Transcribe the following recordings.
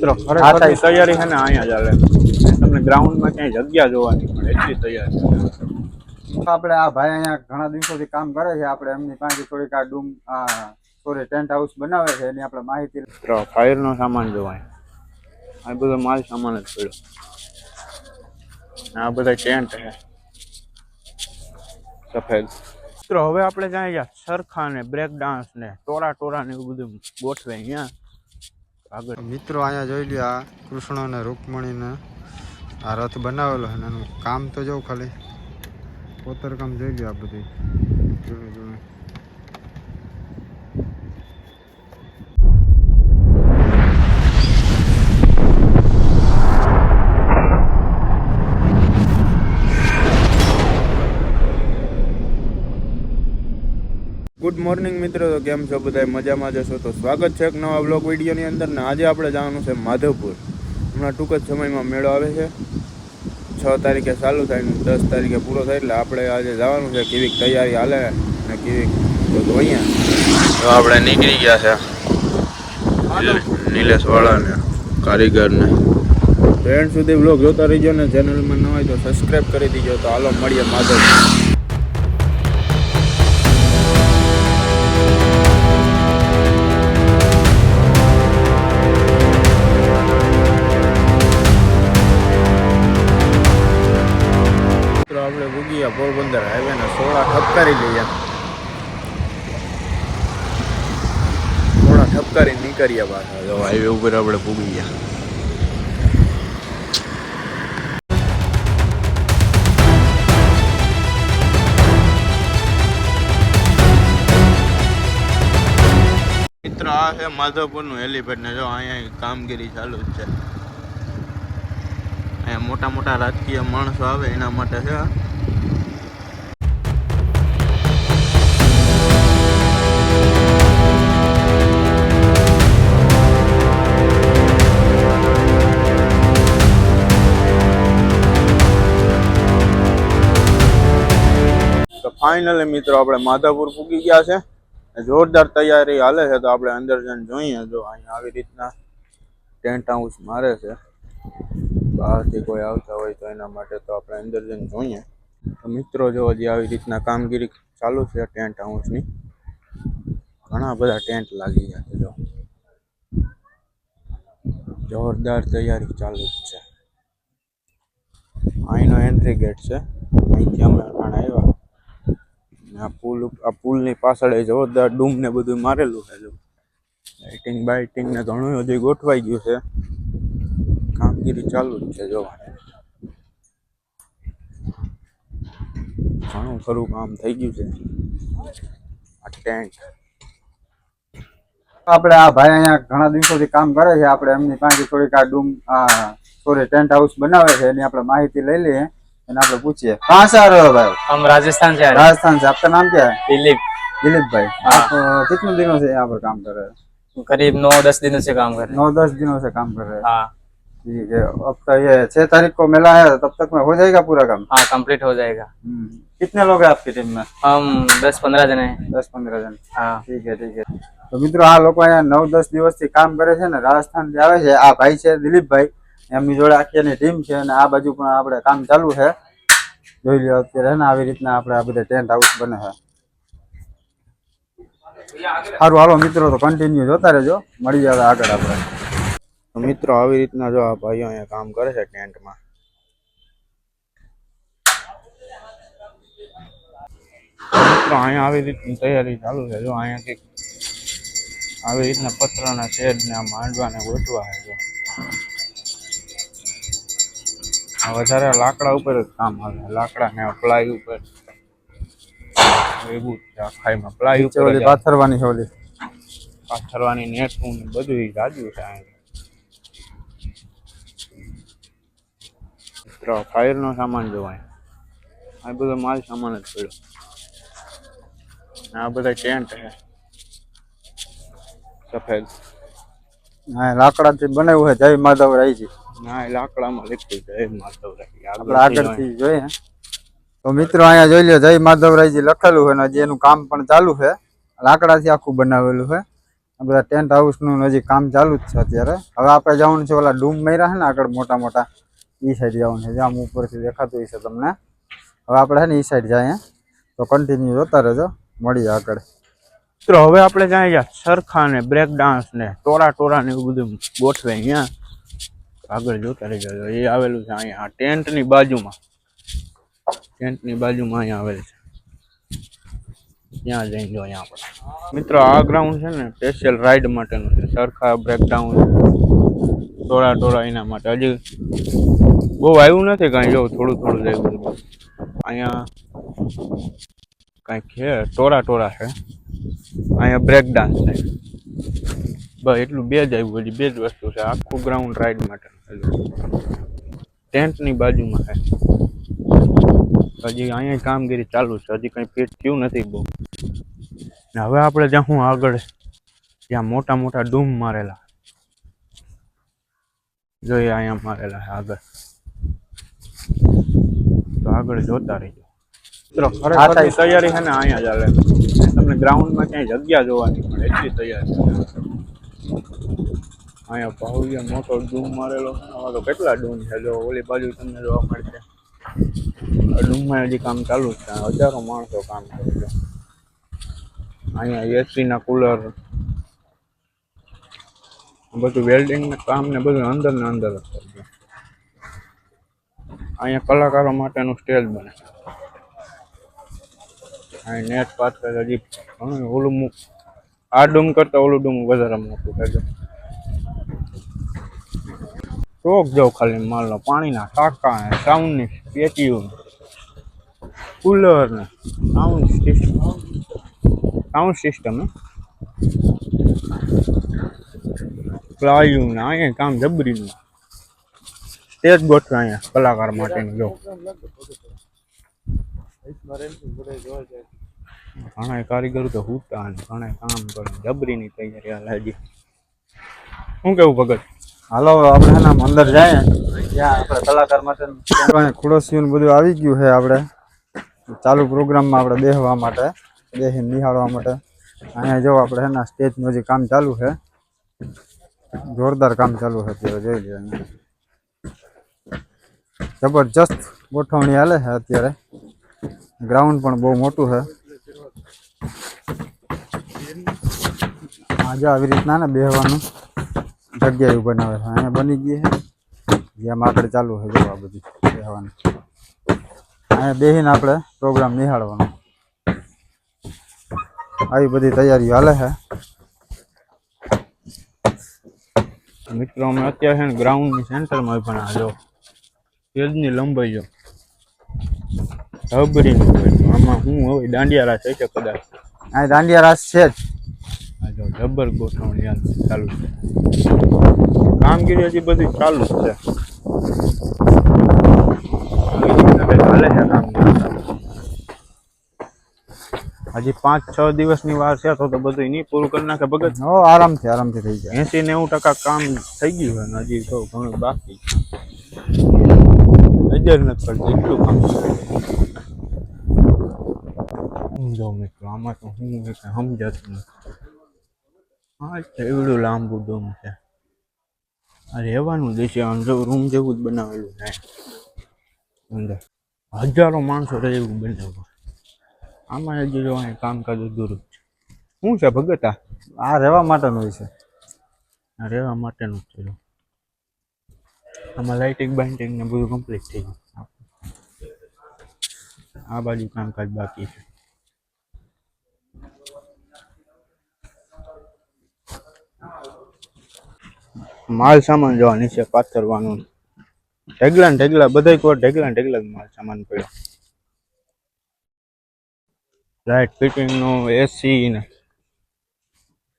તૈયારી છે ને અહીંયા ચાલે તમને ગ્રાઉન્ડમાં ક્યાંય જગ્યા જોવાની મળે એટલી તૈયારી આપણે આ ભાઈ અહીંયા ઘણા દિવસોથી કામ કરે છે. આપણે એમની પાસે થોડીક આ ડૂમ સોરી ટેન્ટ હાઉસ બનાવે છે. એની આપણે માહિતી ફાયર ફાયરનો સામાન જોવાય. આ બધો માલ સામાન જ પડ્યો. આ બધા ટેન્ટ છે. સફેદ. મિત્રો હવે આપણે જાય ગયા? સરખા ને બ્રેક ડાન્સ ને ટોરા ટોરા ને એવું બધું ગોઠવે અહીંયા. આગળ. મિત્રો અહીંયા જોઈ લ્યો આ કૃષ્ણ અને રૂકમણીને આ રથ બનાવેલો અને એનું કામ તો જો ખાલી. કોતરકામ જોઈ લ્યો આ બધું ગુડ મોર્નિંગ મિત્રો, તો કેમ છો બધા મજામાં જશો? તો સ્વાગત છે એક નવા બ્લોગ વિડીયોની અંદર ને આજે આપણે જવાનું છે માધવપુર. હમણાં ટૂંક જ સમયમાં મેળો આવે છે. છ તારીખે ચાલુ થાય ને દસ તારીખે પૂરો થાય એટલે આપણે આજે જવાનું છે કેવીક તૈયારી હાલે ને કેવીક તો અહીંયા. તો આપણે નીકળી ગયા છે નિલેશવાળાને, કારીગરને. એન્ડ સુધી બ્લોગ જોતા રહીજો ને ચેનલમાં ન હોય તો સબસ્ક્રાઈબ કરી દીજો. તો હાલો, મળીએ માધવ પોરબંદર હાઈવે ને સોળા ઠપકારી લઈએ. સોળા ઠપકારી નીકળ્યા પાછા. જો હાઈવે ઉપર આપણે ભૂગી ગયા. મિત્ર, આ છે માધવપુરનું હેલીપેડ ને જો અહીંયા કામગીરી ચાલુ જ છે. અહીંયા મોટા મોટા રાજકીય માણસો આવે એના માટે છે ફાઇનલી મિત્રો, આપણે માધાપુર પૂકી ગયા છે. જોરદાર તૈયારી હાલે છે, તો આપણે અંદર જઈને જોઈએ. જો અહીંયા આવી રીતના ટેન્ટ હાઉસ મારે છે, બહારથી કોઈ આવતા હોય તો એના માટે તો આપણે અંદર જઈને જોઈએ. તો મિત્રો, જો હજી આવી રીતના કામગીરી ચાલુ છે ટેન્ટ હાઉસની ઘણા બધા ટેન્ટ લાગી ગયા છે, જો. જોરદાર તૈયારી ચાલુ છે. અહીંનો એન્ટ્રી ગેટ છે. અહીંથી અમે આવ્યા. ને આ પુલ આ પુલની પાછળ એ ડૂમ ને બધું મારેલું છે લાઇટિંગ બાઇટિંગ ને ઘણું બધું ગોઠવાઈ ગયું છે. કામગીરી ચાલુ જ છે જોવાની ઘણું ખરું કામ થઈ ગયું છે. આ ટેન્ટ આપણે આ ભાઈ અહીંયા ઘણા દિવસોથી કામ કરે છે. આપણે એમની પાસે થોડીક આ ડૂમ સોરી ટેન્ટ હાઉસ બનાવે છે. એની આપણે માહિતી લઈ લઈએ. અને આપણે પૂછીએ कहाँ से आ रहे हो भाई हम राजस्थान से आ रहे राजस्थान से आपका नाम क्या है हैं दिलीप दिलीप भाई आप अ, कितने दिनों से यहाँ पर काम कर रहे हैं करीब नौ दस दिनों से काम कर रहे नौ दस दिनों से काम कर रहे हैं हैं हाँ ठीक है अब तो ये छह तारीख को मेला है तब तक में हो जाएगा पूरा काम हाँ कंप्लीट हो जाएगा हम्म। कितने लोग हैं आपकी टीम में हम दस पंद्रह जने हैं દસ પંદર જણ हाँ ઠીક છે ઠીક છે તો મિત્રો આ લોકો અહીંયા નવ દસ દિવસથી કામ કરે છે ને રાજસ્થાનથી આવે છે આ ભાઈ છે દિલીપભાઈ એમની જોડે આખી એની ટીમ છે અને આ બાજુ પણ આપણે કામ ચાલુ છે. જોઈ લો અત્યારે ને આવી રીતના આપણે આ બધા ટેન્ટ હાઉસ બને છે. સારું હાલો મિત્રો, તો કન્ટિન્યુ જોતા રહેજો. મળી જાય આગળ આપણે. મિત્રો, આવી રીતના જો આ ભાઈઓ અહીંયા કામ કરે છે ટેન્ટમાં અહીંયા આવી રીતની તૈયારી ચાલુ છે. જો અહીંયા કંઈક આવી રીતના પત્રના શેડ ને આ માંડવાને ગોઠવા છે, જો. વધારે લાકડા ઉપર જ કામ આવે લાકડા ને પ્લાય ઉપર. એવું આખાઈમાં પ્લાય ઉપર ઓલી પાથરવાની છે ઓલી. પાથરવાની નેટનું ને બધું જાજુ છે મિત્રો ફાયરનો સામાન જોવાય આ બધો માલ સામાન જ પડ્યો. આ બધા ટેન્ટ છે. સફેદ. હા લાકડાથી બનાવ્યું છે જય માધવ રાયજી. ના એ લાકડામાં લખ્યું છે. એ આપણે આગળથી જોઈએ. તો મિત્રો અહીંયા જોઈ લો જય માધવરાયજી લખેલું છે અને હજી એનું કામ પણ ચાલુ છે. લાકડાથી આખું બનાવેલું છે. બધા ટેન્ટ હાઉસનું હજી કામ ચાલુ જ છે અત્યારે. હવે આપણે જવાનું છે ઓલા ડૂમ મર્યા છે ને આગળ મોટા મોટા. એ સાઈડ જવાનું છે. જ્યાં આમ ઉપરથી દેખાતું હશે તમને. હવે આપણે છે ને એ સાઈડ જાય તો કન્ટિન્યુ જોતા રહેજો. મળીએ આગળ. મિત્રો હવે આપણે જાય ગયા સરખા ને બ્રેક ડાન્સ ને ટોરા ટોરા ને એવું બધું ગોઠવે અહીંયા. આગળ જોતા રહી જજો એ આવેલું છે અહીંયા ટેન્ટની બાજુમાં. ટેન્ટની બાજુમાં અહીંયા આવેલ છે. ત્યાં જઈને જો અહીંયા આપણે. મિત્રો, આ ગ્રાઉન્ડ છે ને સ્પેશિયલ રાઈડ માટેનું છે. સરખા બ્રેકડાઉન ટોળા ટોળા એના માટે. હજી બહુ આવ્યું નથી કાંઈ. જો, થોડું થોડું જ આવ્યું અહીંયા કાંઈક છે, ટોળા ટોળા છે. અહીંયા બ્રેક ડાન્સ છે. બસ, એટલું બે જ આવ્યું હજી બે જ વસ્તુ છે. આખું ગ્રાઉન્ડ રાઈડ માટેનું. ટેન્ટની બાજુમાં છે. હજી અહીંયા કામગીરી ચાલુ છે. હજી કંઈ ફિટ થયું નથી બહુ. હવે આપણે જાઉં આગળ ત્યાં મોટા મોટા ડૂમ મારેલા. જોઈએ અહીંયા મારેલા છે આગળ. તો આગળ જોતા રહીજો. મિત્રો ખરેખર તૈયારી છે ને અહીંયા ચાલે તમને ગ્રાઉન્ડમાં ક્યાંય જગ્યા જોવાની પણ એટલી તૈયારી અહીંયા ભવ્ય મોટો ડૂમ મારેલો. આમાં તો કેટલા ડૂમ છે? જો ઓલી બાજુ તમને જોવા મળશે. ડૂમમાં હજી કામ ચાલુ જ છે. હજારો માણસો કામ કરે છે. અહીંયા એસી ના કુલર. બધું વેલ્ડિંગ કામ ને બધું અંદર ને અંદર જ કરે છે. અહીંયા કલાકારો માટેનું સ્ટેજ બને અહીં નેટ પાત્ર હજી ઘણું ઓલું આ ડૂમ કરતા ઓલું ડૂમ વધારે મોટું છે. જો જાઉં ખાલી માલનો પાણીના ટાંકા ને સાઉન્ડની પેટીઓ કુલર ને સાઉન્ડ સિસ્ટમ સાઉન્ડ સિસ્ટમ પ્લાયુ ને અહીંયા કામ જબરીનું સ્ટેજ ગોઠવે અહીંયા કલાકાર માટેનું, જો. ઘણા કારીગરો તો હુટા ને ઘણા કામ કરે, જબરીની તૈયારી હાલ હજી. શું કેવું ભગત? હાલો હવે આપણે છે ને આમ અંદર જાય. ત્યાં આપણે કલાકાર માટે ખુડોસીઓ ને બધું આવી ગયું છે આપણે. ચાલુ પ્રોગ્રામમાં આપણે બેસવા માટે બેસીને નિહાળવા માટે. અહીંયા જો આપણે છે ને સ્ટેજનું હજી કામ ચાલુ છે. જોરદાર કામ ચાલુ છે અત્યારે, જોઈ લો અહીંયા. જબરજસ્ત ગોઠવણી હાલે છે અત્યારે. ગ્રાઉન્ડ પણ બહુ મોટું છે. આજે આવી રીતના ને બેસવાનું જગ્યા એવું બનાવે છે અહીંયા બની ગઈ છે. જેમ આપણે ચાલુ છે જો આ બધી બેસવાનું અહીંયા બેસીને આપણે પ્રોગ્રામ નિહાળવાનો. આવી બધી તૈયારીઓ હાલે છે. મિત્રો, અમે અત્યારે છે ને ગ્રાઉન્ડની સેન્ટરમાં પણ આ જો સ્ટેજની લંબાઈ જો જબરીનું બન્યું. આમાં હું હવે દાંડિયા રાસ છે કદાચ. અહીં દાંડિયા રાસ છે જ આ જો. જબર ગોઠવણી યાર ચાલુ છે. કામગીરી હજી બધી ચાલુ જ છે. કામગીરી હજી પાંચ છ દિવસની વાર છે તો તો બધું નહીં પૂરું કરી નાખે ભગત. હો આરામથી આરામથી થઈ જાય. એસી નેવું ટકા કામ થઈ ગયું હોય અને હજી તો ઘણું બાકી નજર નથી પડતી એટલું કામ જો મિત્રો આમાં તો હું સમજાતું નથી. હા એવડું લાંબુ ડોમ છે. આ રહેવાનું દેશે આમ જો રૂમ જેવું જ બનાવેલું છે. અંદર હજારો માણસો રહે એવું બનાવ્યું. આમાં હજી જો અહીં કામકાજ અધૂરું છે. શું છે, ભગત? આ રહેવા માટેનું છે? આ રહેવા માટેનું જ છે આમાં લાઇટિંગ બાઇન્ટિંગ ને બધું કમ્પ્લીટ થઈ ગયું. આ બાજુ કામકાજ બાકી છે. માલ સામાન જોવા નીચે પાથરવાનું. ઢેગલા ને ઢેગલા બધા કોઈ ઢેગલા ઢેગલા માલ સામાન પડ્યો. લાઇટ ફિટિંગ નો એસી ને.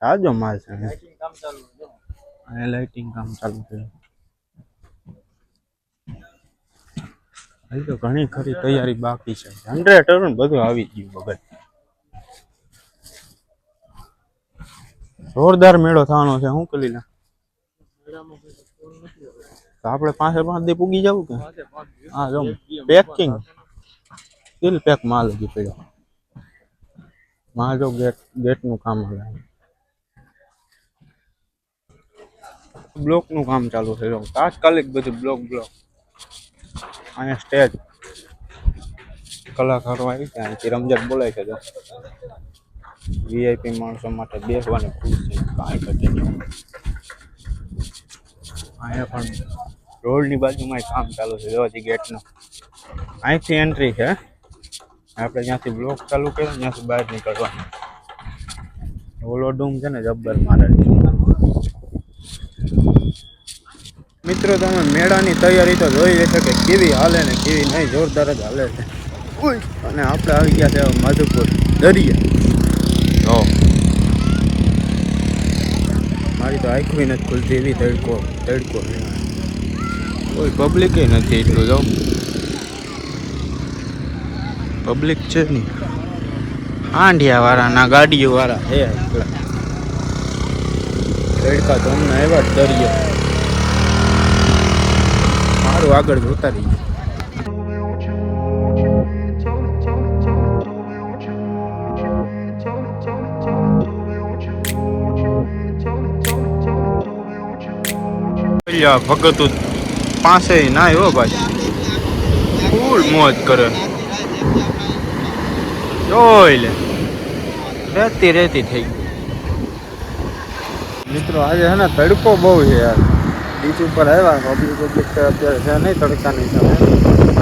સાજો માલ છે. અને લાઇટિંગ કામ ચાલુ છે. હજી તો ઘણી ખરી તૈયારી બાકી છે. જનરેટર બધું આવી ગયું વગર જોરદાર મેળો થવાનો છે. હું લે. તો આપણે પાસે પાંચ દી પૂગી જવું કે? હા જો. પેકિંગ સ્ટીલ પેક માલ હજી પડ્યો માં જો ગેટ ગેટનું કામ હાલે બ્લોકનું કામ ચાલુ છે જો. તાત્કાલિક બધું બ્લોક બ્લોક અહીંયા સ્ટેજ કલાકારો આવી ત્યાં અહીંથી રમઝટ બોલાય છે જો. વીઆઈપી માણસો માટે બેસવાની છે કાંઈ ઘટે નહીં. અહીંયા પણ રોડની બાજુમાં કામ ચાલુ છે જોવાથી ગેટનું અહીંથી એન્ટ્રી છે આપણે જ્યાંથી બ્લોક ચાલુ કર્યો, ત્યાંથી બહાર નીકળવાનું. ઓલો ડૂમ છે ને, જબ્બર મારે. મિત્રો, તમે મેળાની તૈયારી તો જોઈ લેશો કે કેવી હાલે ને કેવી નહીં, જોરદાર જ હાલે છે. અને આપણે આવી ગયા છે માધુપુર દરિયા. મારી તો આંખી નથી ખુલતી એવી તડકો તડકો કોઈ પબ્લિક નથી એટલું જો. પબ્લિક છે નહીં. આંઢિયા વાળા ના ગાડીઓ વાળા હે તડકા તો અમને એવા જ દરિયો. મારું આગળ જોતા રહીએ. અલ્યા ભગત પાસે નાય હો ભાઈ. ફૂલ મોજ કરે. જોઈ લે. રહેતી રહેતી થઈ મિત્રો, આજે છે ને તડકો બહુ છે યાર. બીચ ઉપર આવ્યા પબ્લિક પબ્લિક અત્યારે છે નહીં તડકાની સમય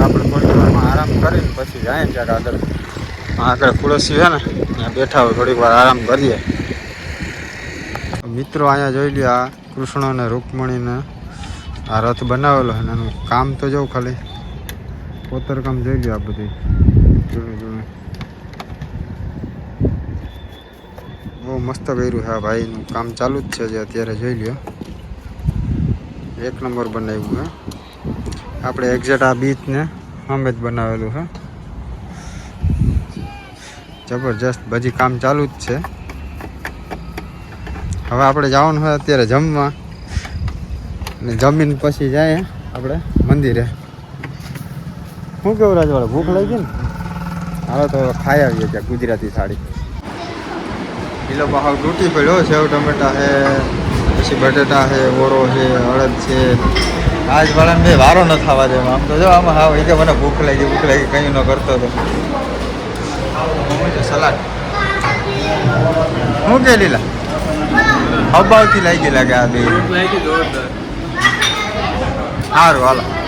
આપણે થોડી વારમાં આરામ કરીને પછી જાય ને આગળ. આગળ ખુલસી છે ને, ત્યાં બેઠા હોય, થોડીક વાર આરામ કરીએ. મિત્રો, અહીંયા જોઈ લ્યો આ કૃષ્ણ અને રૂકમણીને. આ રથ બનાવેલો અને એનું કામ તો જવું ખાલી. કોતરકામ જોઈ લ્યો આ બધું. જૂનું જૂનું બહુ મસ્ત કર્યું હા ભાઈનું કામ ચાલુ જ છે જે અત્યારે જોઈ લ્યો. એક નંબર બનાવ્યું હે આપણે એક્ઝેક્ટ આ બીચને અમે જ બનાવેલું હે જબરજસ્ત બધી કામ ચાલુ જ છે. હવે આપણે જવાનું હોય અત્યારે જમવા. અને જમીન પછી જાય આપણે મંદિરે. શું કેવું રાજવાળા ભૂખ લાગી ને? હાલો તો ખાઈ આવીએ ત્યાં ગુજરાતી થાળી. એ લોકો હાવ તૂટી પડ્યો, સેવ ટમેટા છે, પછી બટેટા છે ઓરો છે, અડદ છે. આજ વાળાને બે વારો ન થવા દે આમ તો જો, આમાં હાવ એ કે મને ભૂખ લાગી ભૂખ લાગી, કંઈ ન કરતો હતો સલાડ. શું કે લીલા? હબાવથી લાગી લાગે આ બે. સારું હાલો